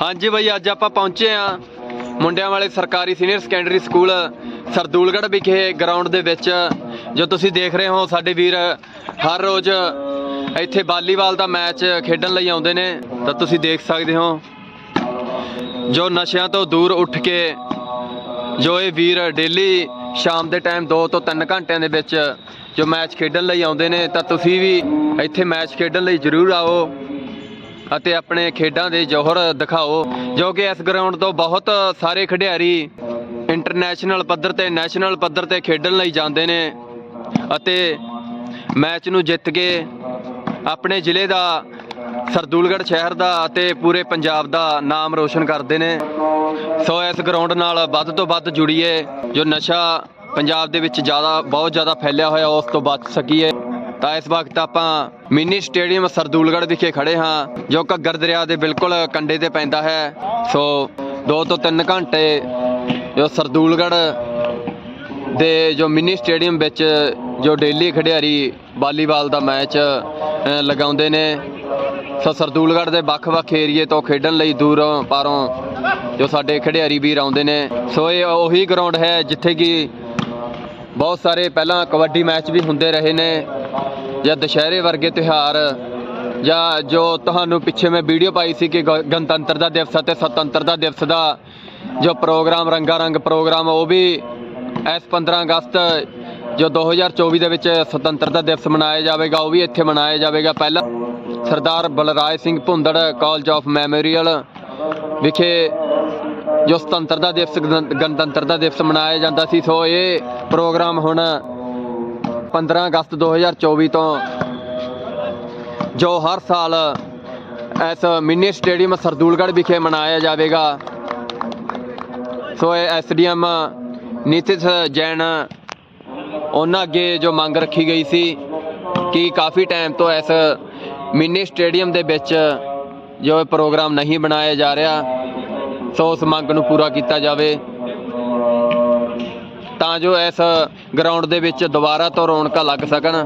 ਹਾਂਜੀ ਬਾਈ, ਅੱਜ ਆਪਾਂ ਪਹੁੰਚੇ ਆ ਮੁੰਡਿਆਂ ਵਾਲੇ ਸਰਕਾਰੀ ਸੀਨੀਅਰ ਸੈਕੰਡਰੀ ਸਕੂਲ ਸਰਦੂਲਗੜ੍ਹ ਵਿਖੇ ਗਰਾਊਂਡ ਦੇ ਵਿੱਚ। ਜੋ ਤੁਸੀਂ ਦੇਖ ਰਹੇ ਹੋ, ਸਾਡੇ ਵੀਰ ਹਰ ਰੋਜ਼ ਇੱਥੇ ਵਾਲੀਬਾਲ ਦਾ ਮੈਚ ਖੇਡਣ ਲਈ ਆਉਂਦੇ ਨੇ, ਤਾਂ ਤੁਸੀਂ ਦੇਖ ਸਕਦੇ ਹੋ। ਜੋ ਨਸ਼ਿਆਂ ਤੋਂ ਦੂਰ ਉੱਠ ਕੇ ਜੋ ਇਹ ਵੀਰ ਡੇਲੀ ਸ਼ਾਮ ਦੇ ਟਾਈਮ 2 ਤੋਂ 3 ਘੰਟਿਆਂ ਦੇ ਵਿੱਚ ਜੋ ਮੈਚ ਖੇਡਣ ਲਈ ਆਉਂਦੇ ਨੇ, ਤਾਂ ਤੁਸੀਂ ਵੀ ਇੱਥੇ ਮੈਚ ਖੇਡਣ ਲਈ ਜ਼ਰੂਰ ਆਓ। ਅਤੇ ਆਪਣੇ ਖੇਡਾਂ ਦੇ ਜੋਹਰ ਦਿਖਾਓ, ਜੋ ਕਿ ਇਸ ਗਰਾਊਂਡ ਤੋਂ ਬਹੁਤ ਸਾਰੇ ਖਿਡਾਰੀ ਇੰਟਰਨੈਸ਼ਨਲ ਪੱਧਰ ਤੇ ਨੈਸ਼ਨਲ ਪੱਧਰ ਤੇ ਖੇਡਣ ਲਈ ਜਾਂਦੇ ਨੇ ਅਤੇ ਮੈਚ ਨੂੰ ਜਿੱਤ ਕੇ ਆਪਣੇ ਜ਼ਿਲ੍ਹੇ ਦਾ, ਸਰਦੂਲਗੜ੍ਹ ਸ਼ਹਿਰ ਦਾ ਅਤੇ ਪੂਰੇ ਪੰਜਾਬ ਦਾ ਨਾਮ ਰੋਸ਼ਨ ਕਰਦੇ ਨੇ। ਸੋ ਇਸ ਗਰਾਊਂਡ ਨਾਲ ਵੱਧ ਤੋਂ ਵੱਧ ਜੁੜੀਏ, ਜੋ ਨਸ਼ਾ ਪੰਜਾਬ ਦੇ ਵਿੱਚ ਜ਼ਿਆਦਾ, ਬਹੁਤ ਜ਼ਿਆਦਾ ਫੈਲਿਆ ਹੋਇਆ, ਉਸ ਤੋਂ ਬਚ ਸਕੀਏ। ਤਾਂ ਇਸ ਵਕਤ ਆਪਾਂ ਮਿੰਨੀ ਸਟੇਡੀਅਮ ਸਰਦੂਲਗੜ੍ਹ ਵਿਖੇ ਖੜੇ ਹਾਂ, ਜੋ ਘੱਗਰ ਦਰਿਆ ਦੇ ਬਿਲਕੁਲ ਕੰਢੇ ਤੇ ਪੈਂਦਾ ਹੈ। ਸੋ 2 ਤੋਂ 3 ਘੰਟੇ ਜੋ ਸਰਦੂਲਗੜ੍ਹ ਦੇ ਜੋ ਮਿੰਨੀ ਸਟੇਡੀਅਮ ਵਿੱਚ ਜੋ ਡੇਲੀ ਖਿਡਾਰੀ ਵਾਲੀਬਾਲ ਦਾ ਮੈਚ ਲਗਾਉਂਦੇ ਨੇ। ਸੋ ਸਰਦੂਲਗੜ੍ਹ ਦੇ ਵੱਖ-ਵੱਖ ਏਰੀਏ ਤੋਂ ਖੇਡਣ ਲਈ ਦੂਰੋਂ ਪਾਰੋਂ ਜੋ ਸਾਡੇ ਖਿਡਾਰੀ ਵੀਰ ਆਉਂਦੇ ਨੇ। ਸੋ ਇਹ ਉਹੀ ਗਰਾਊਂਡ ਹੈ ਜਿੱਥੇ ਕਿ ਬਹੁਤ ਸਾਰੇ ਪਹਿਲਾਂ ਕਬੱਡੀ ਮੈਚ ਵੀ ਹੁੰਦੇ ਰਹੇ ਨੇ ਜਾਂ ਦੁਸ਼ਹਿਰੇ ਵਰਗੇ ਤਿਉਹਾਰ ਜਾਂ ਜੋ ਤੁਹਾਨੂੰ ਪਿੱਛੇ ਮੈਂ ਵੀਡੀਓ ਪਾਈ ਸੀ ਕਿ ਗ- ਗਣਤੰਤਰ ਦਾ ਦਿਵਸ ਅਤੇ ਸੁਤੰਤਰਤਾ ਦਿਵਸ ਦਾ ਜੋ ਪ੍ਰੋਗਰਾਮ ਰੰਗਾ ਰੰਗ ਪ੍ਰੋਗਰਾਮ, ਉਹ ਵੀ ਇਸ 15 ਅਗਸਤ ਜੋ 2024 ਦੇ ਵਿੱਚ ਸੁਤੰਤਰਤਾ ਦਿਵਸ ਮਨਾਇਆ ਜਾਵੇਗਾ, ਉਹ ਵੀ ਇੱਥੇ ਮਨਾਇਆ ਜਾਵੇਗਾ। ਪਹਿਲਾਂ Sardar Balraj Singh Bhundar college of memorial ਵਿਖੇ ਜੋ ਸੁਤੰਤਰਤਾ ਦਿਵਸ ਗਣ- ਗਣਤੰਤਰਤਾ ਦਿਵਸ ਮਨਾਇਆ ਜਾਂਦਾ ਸੀ, ਸੋ ਇਹ ਪ੍ਰੋਗਰਾਮ ਹੁਣ 15 ਅਗਸਤ 2024 ਤੋਂ ਜੋ ਹਰ ਸਾਲ ਇਸ ਮਿੰਨੀ ਸਟੇਡੀਅਮ ਸਰਦੂਲਗੜ੍ਹ ਵਿਖੇ ਮਨਾਇਆ ਜਾਵੇਗਾ। ਸੋ ਇਹ ਐਸਡੀਐਮ ਨਿਤਿਤ ਜੈਨ ਉਹਨਾਂ ਅੱਗੇ ਜੋ ਮੰਗ ਰੱਖੀ ਗਈ ਸੀ ਕਿ ਕਾਫੀ ਟਾਈਮ ਤੋਂ ਇਸ ਮਿੰਨੀ ਸਟੇਡੀਅਮ ਦੇ ਵਿੱਚ ਜੋ ਇਹ ਪ੍ਰੋਗਰਾਮ ਨਹੀਂ ਬਣਾਇਆ ਜਾ ਰਿਹਾ ਸੋ ਉਸ ਮੰਗ ਨੂੰ ਪੂਰਾ ਕੀਤਾ ਜਾਵੇ। ਤਾਂ ਜੋ ਇਸ ਗਰਾਊਂਡ ਦੇ ਵਿੱਚ ਦੁਬਾਰਾ ਤੋਂ ਰੌਣਕਾਂ ਲੱਗ ਸਕਣ।